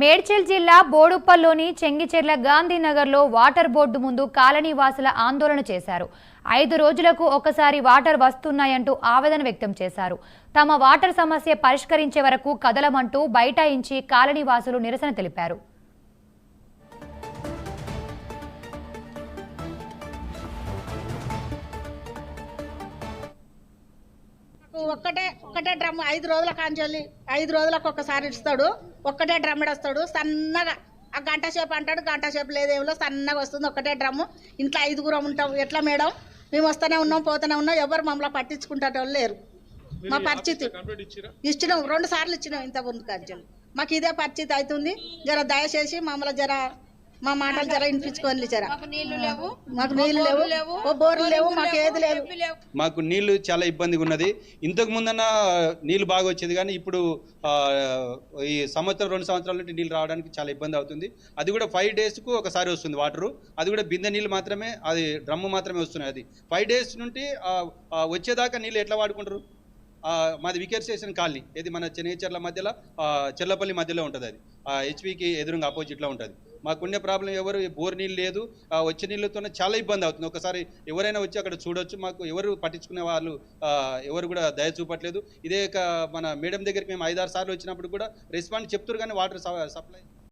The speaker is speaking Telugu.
మేడ్చల్ జిల్లా బోడుప్పల్లోని చెంగిచెర్ల గాంధీనగర్లో వాటర్ బోర్డు ముందు కాలనీ వాసుల ఆందోళన చేశారు. ఐదు రోజులకు ఒకసారి వాటర్ వస్తున్నాయంటూ ఆవేదన వ్యక్తం చేశారు. తమ వాటర్ సమస్య పరిష్కరించే వరకు కదలమంటూ బైఠాయించి కాలనీవాసులు నిరసన తెలిపారు. ఒక్కటే ఒక్కటే డ్రమ్ ఐదు రోజుల కాంచెల్లి ఐదు రోజులకు ఒక్కసారి ఇస్తాడు. ఒక్కటే డ్రమ్ వస్తాడు సన్నగా. ఆ గంట సేపు అంటాడు గంట సేపు లేదేమిలో సన్నగా వస్తుంది. ఒక్కటే డ్రమ్ము ఇంట్లో ఐదుగురం ఉంటాం. ఎట్లా మేడం? మేము వస్తూనే ఉన్నాం పోతూనే ఉన్నాం. ఎవరు మమ్మల్ని పట్టించుకుంటేటోళ్ళు లేరు. మా పరిస్థితి. ఇచ్చినాం రెండు సార్లు ఇచ్చినాం ఇంత ముందు కాంచెల్లి మాకు ఇదే పరిస్థితి అవుతుంది. జర దయచేసి మమ్మల్ని జర మా మాటలు జర వినిపించుకొని జర. మాకు నీళ్ళు లేవు. ఓ బోర్లు లేవు మాకు ఏది లేదు మాకు నీళ్ళు చాలా ఇబ్బందిగా ఉన్నది. ఇంతకు ముందన్న నీళ్ళు బాగా వచ్చేది కానీ ఇప్పుడు ఈ సంవత్సరం రెండు సంవత్సరాల నుండి నీళ్ళు రావడానికి చాలా ఇబ్బంది అవుతుంది. అది కూడా ఫైవ్ డేస్కు ఒకసారి వస్తుంది వాటరు అది కూడా బిందె నీళ్ళు మాత్రమే అది డ్రమ్ము మాత్రమే వస్తున్నాయి అది. ఫైవ్ డేస్ నుండి వచ్చేదాకా నీళ్ళు ఎట్లా వాడుకుంటారు? మాది వికేర్ స్టేషన్ కాలనీ. ఇది మన చెన్నైచర్ల మధ్యలో ఆ, చెల్లపల్లి మధ్యలో ఉంటుంది అది. హెచ్పికి ఎదురుగా ఆపోజిట్లో ఉంటుంది. మాకున్న ప్రాబ్లం ఎవరు? బోర్ నీళ్ళు లేదు. వచ్చే నీళ్ళతోనే చాలా ఇబ్బంది అవుతుంది. ఒకసారి ఎవరైనా వచ్చి అక్కడ చూడొచ్చు. మాకు ఎవరు పట్టించుకునే వాళ్ళు ఎవరు కూడా దయ చూపట్లేదు. ఇదే మన మేడం దగ్గరికి మేము ఐదారు సార్లు వచ్చినప్పుడు కూడా రెస్పాండ్ చెప్తారు కానీ వాటర్ సప్లై